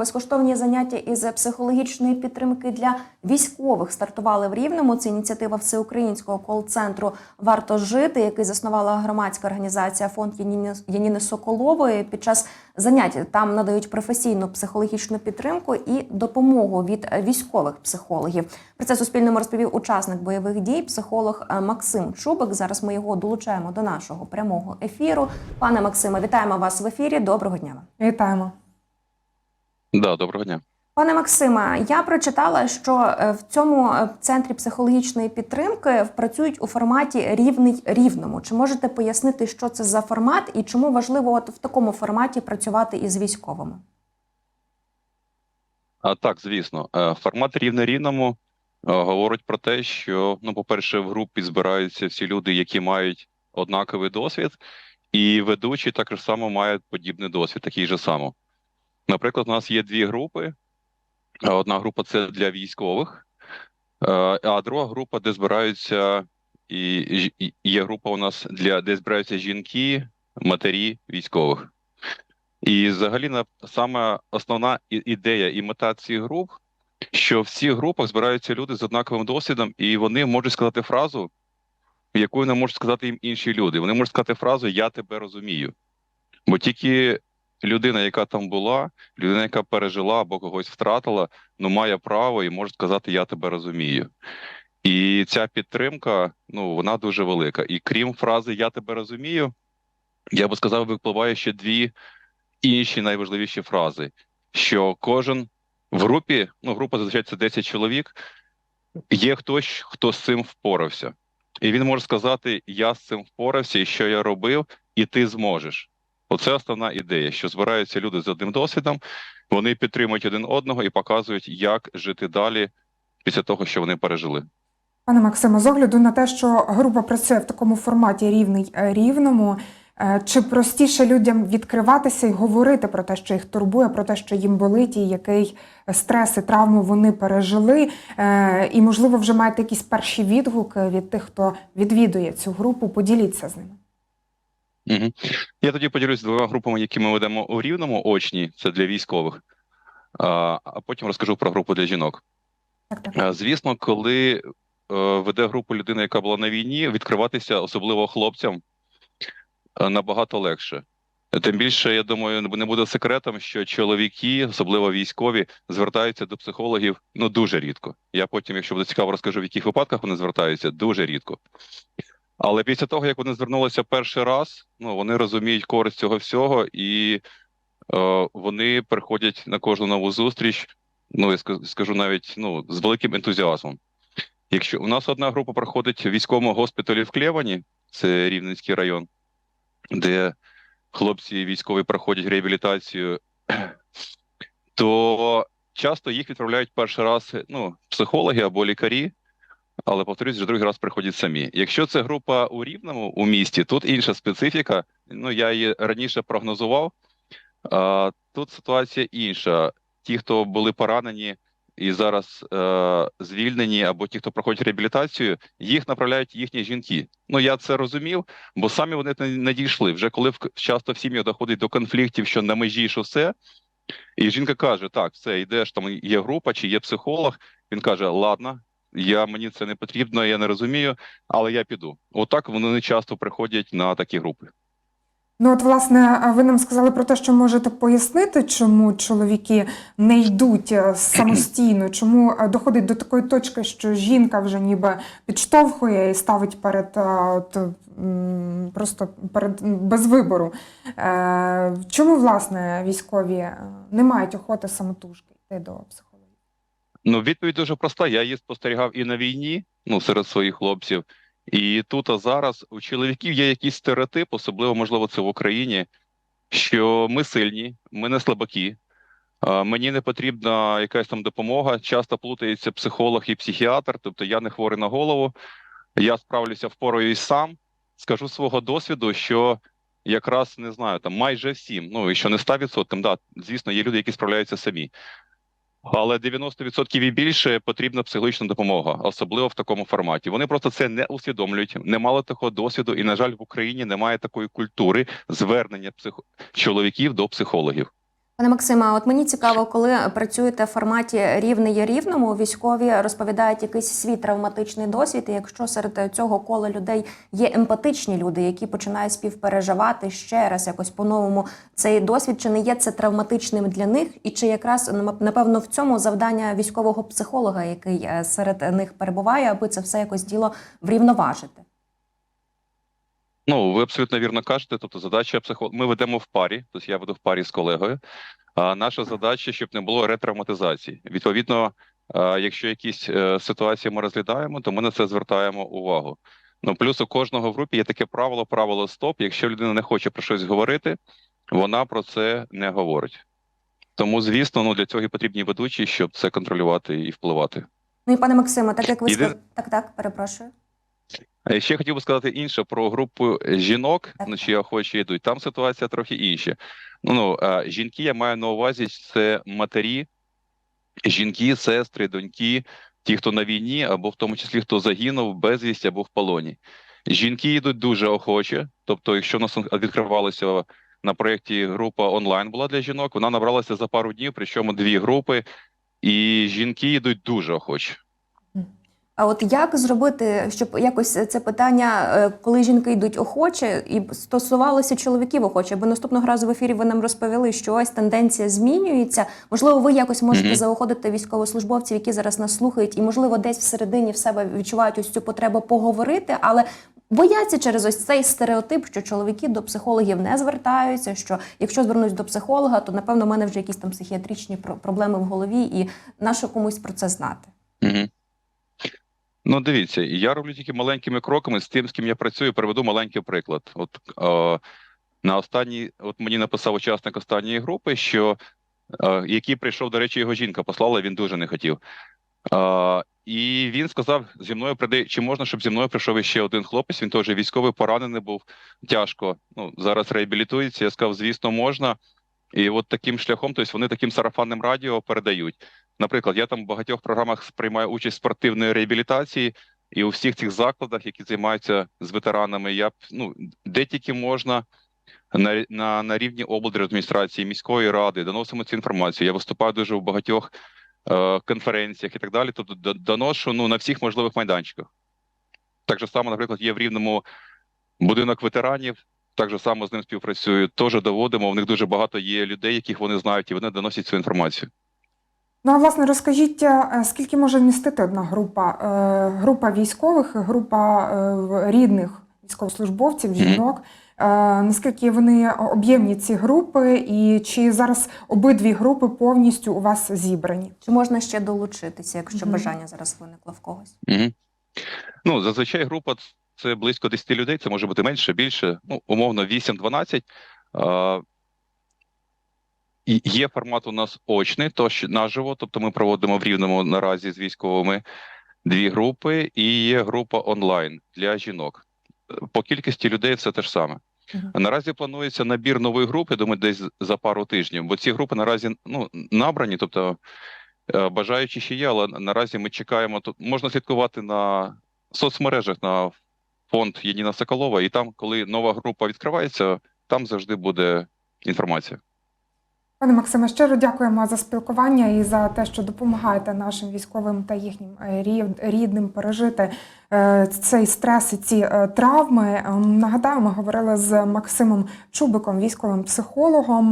безкоштовні заняття із психологічної підтримки для військових стартували в Рівному. Це ініціатива всеукраїнського кол-центру Варто жити, який заснувала громадська організація фонд Яніни, Соколової. Під час занять там надають професійну психологічну підтримку і допомогу від військових психологів. Про це Суспільному розповів учасник бойових дій, психолог е, Максим Чубик. Зараз ми його долучаємо до нашого прямого ефіру. Пане Максиме, вітаємо вас в ефірі. Доброго дня. Вітаємо. Да, доброго дня. Пане Максиме, я прочитала, що е, в цьому е, центрі психологічної підтримки працюють у форматі рівний рівному. Чи можете пояснити, що це за формат і чому важливо от в такому форматі працювати із військовими? А так, звісно, Е, формат рівне рівному говорить про те, що ну, по-перше, в групі збираються всі люди, які мають однаковий досвід, і ведучий також само має подібний досвід, такий же само. Наприклад, у нас є дві групи. Е, Одна група це для військових, е, а друга група, де збираються, і є група у нас для де збираються жінки, матері військових. І взагалі саме основна ідея і мета цих груп, що в цих групах збираються люди з однаковим досвідом, і вони можуть сказати фразу, яку не можуть сказати їм інші люди. Вони можуть сказати фразу Я тебе розумію. Бо тільки людина, яка там була, людина, яка пережила або когось втратила, ну має право і може сказати Я тебе розумію. І ця підтримка, ну вона дуже велика. І крім фрази Я тебе розумію, я би сказав, випливає ще дві інші найважливіші фрази, що кожен в групі, ну група зазвичай це 10 чоловік, є хтось, хто з цим впорався. І він може сказати: Я з цим впорався, і що я робив, і ти зможеш. Оце основна ідея, що збираються люди з одним досвідом, вони підтримують один одного і показують, як жити далі після того, що вони пережили. Пане Максиме, з огляду на те, що група працює в такому форматі рівний е, рівному, е, чи простіше людям відкриватися і говорити про те, що їх турбує, про те, що їм болить, і який стрес і травму вони пережили, Е, і, можливо, вже маєте якісь перші відгуки від тих, хто відвідує цю групу, поділіться з ними. Угу. Я тоді поділюсь двома групами, які ми ведемо у рівному очні, це для військових, а, потім розкажу про групу для жінок. Так, так. Е, Звісно, коли е, веде групу людина, яка була на війні, відкриватися, особливо хлопцям, е, набагато легше. Тим більше, я думаю, не буде секретом, що чоловіки, особливо військові, звертаються до психологів ну дуже рідко. Я потім, якщо буде цікаво, розкажу, в яких випадках вони звертаються, дуже рідко. Але після того, як вони звернулися перший раз, ну вони розуміють користь цього всього, і е, вони приходять на кожну нову зустріч. Ну я скажу навіть ну з великим ентузіазмом. Якщо у нас одна група проходить в військовому госпіталі в Клевані, це Рівненський район, де хлопці військові проходять реабілітацію, то часто їх відправляють перший раз ну, психологи або лікарі, але повторюсь, вже другий раз приходять самі. Якщо це група у Рівному у місті, тут інша специфіка. Ну я її раніше прогнозував. А, тут ситуація інша. Ті, хто були поранені і зараз е, звільнені, або ті, хто проходять реабілітацію, їх направляють їхні жінки. Ну я це розумів, бо самі вони не, дійшли. Вже коли часто в сім'ях доходить до конфліктів, що на межі що все, і жінка каже: Так, все, йдеш, там є група чи є психолог. Він каже: Ладно, я мені це не потрібно, я не розумію, але я піду. Отак вони не часто приходять на такі групи. Ну, от, власне, ви нам сказали про те, що можете пояснити, чому чоловіки не йдуть е, самостійно, чому е, доходить до такої точки, що жінка вже ніби підштовхує і ставить перед е, от, просто перед без вибору. Чому, власне, військові не мають охоти самотужки йти до психолога? Ну, відповідь дуже проста. Я її спостерігав і на війні, ну серед своїх хлопців. І тут а зараз у чоловіків є якийсь стереотип, особливо можливо це в Україні, що ми сильні, ми не слабаки. Мені не потрібна якась там допомога. Часто плутається психолог і психіатр, тобто я не хворий на голову, я справлюся впораюсь сам. Скажу свого досвіду, що якраз не знаю, там майже всім, ну і що не 100%, да, звісно, є люди, які справляються самі. Але 90% і більше потрібна психологічна допомога, особливо в такому форматі. Вони просто це не усвідомлюють, не мали такого досвіду, і, на жаль, в Україні немає такої культури звернення псих... чоловіків до психологів. Пане Максиме, а от мені цікаво, коли працюєте в форматі рівний є рівному, військові розповідають якийсь свій травматичний досвід. І якщо серед цього кола людей є емпатичні люди, які починають співпереживати ще раз якось по-новому цей досвід, чи не є це травматичним для них, і чи якраз напевно в цьому завдання військового психолога, який е, серед них перебуває, аби це все якось діло врівноважити? Ну, ви абсолютно вірно кажете. Тобто, задача психолога. Ми ведемо в парі, тобто я веду в парі з колегою. А наша задача, щоб не було ретравматизації. Відповідно, якщо якісь е, ситуації ми розглядаємо, то ми на це звертаємо увагу. Ну, плюс у кожного в групі є таке правило, правило стоп. Якщо людина не хоче про щось говорити, вона про це не говорить. Тому, звісно, ну для цього і потрібні ведучі, щоб це контролювати і впливати. Ну і пане Максиме, так як ви Єдине- сказали, так, так, перепрошую. Е, Ще хотів би сказати інше про групу жінок, на чиї охочі йдуть. Там ситуація трохи інша. Ну, ну жінки, я маю на увазі, це матері, жінки, сестри, доньки, ті, хто на війні, або в тому числі хто загинув безвість або в полоні. Жінки йдуть дуже охоче. Тобто, якщо в нас відкривалося на проєкті група онлайн була для жінок, вона набралася за пару днів, причому дві групи, і жінки йдуть дуже охоче. А от як зробити, щоб якось це питання, е, коли жінки йдуть охоче, і стосувалося чоловіків охоче? Бо наступного разу в ефірі ви нам розповіли, що ось тенденція змінюється. Можливо, ви якось можете Мгм. заохотити військовослужбовців, які зараз нас слухають, і можливо десь всередині в себе відчувають ось цю потребу поговорити, але. Бояться через ось цей стереотип, що чоловіки до психологів не звертаються. Що якщо звернусь до психолога, то напевно в мене вже якісь там психіатричні про- проблеми в голові, і нащо комусь про це знати. Угу. Ну, дивіться, я роблю тільки маленькими кроками з тим, з ким я працюю. Приведу маленький приклад. От е, на останній, от мені написав учасник останньої групи, що е, який прийшов, до речі, його жінка послала, він дуже не хотів. Е, і він сказав: зі мною прийде, чи можна, щоб зі мною прийшов іще один хлопець. Він теж військовий поранений був тяжко. Ну зараз реабілітується. Я сказав, звісно, можна. І от таким шляхом, тобто вони таким сарафанним радіо передають. Наприклад, я там в багатьох програмах приймаю участь в спортивної реабілітації, і у всіх цих закладах, які займаються з ветеранами, я ну де тільки можна на, на, на рівні облдержадміністрації, міської ради, доносимо цю інформацію. Я виступаю дуже в багатьох е, конференціях і так далі. Тобто доношу ну, на всіх можливих майданчиках. Так же само, наприклад, є в рівному будинок ветеранів. Так же само з ним співпрацюю. Теж доводимо. В них дуже багато є людей, яких вони знають, і вони доносять цю інформацію. Ну, а власне, розкажіть, е, скільки може вмістити одна група? Е, Група військових, група е, рідних військовослужбовців, жінок. Наскільки вони об'ємні ці групи, і чи зараз обидві групи повністю у вас зібрані? Чи можна ще долучитися, якщо Мгм. бажання зараз виникло в когось? Угу. Ну, зазвичай група це близько 10 людей, це може бути менше, більше, ну, умовно, 8-12. Є формат у нас очний, тож наживо, тобто ми проводимо в рівному наразі з військовими дві групи, і є група онлайн для жінок. По кількості людей все те ж саме. Мгм. Наразі планується набір нових груп, я думаю, десь за пару тижнів, бо ці групи наразі ну, набрані, тобто е, бажаючі ще є, але наразі ми чекаємо. Тут можна слідкувати на соцмережах на фонд Єніна Соколова, і там, коли нова група відкривається, там завжди буде інформація. Пане Максиме, щиро дякуємо за спілкування і за те, що допомагаєте нашим військовим та їхнім е, рідним пережити е, цей стрес і ці е, травми. Ем, Нагадаю, ми говорили з Максимом Чубиком, військовим психологом.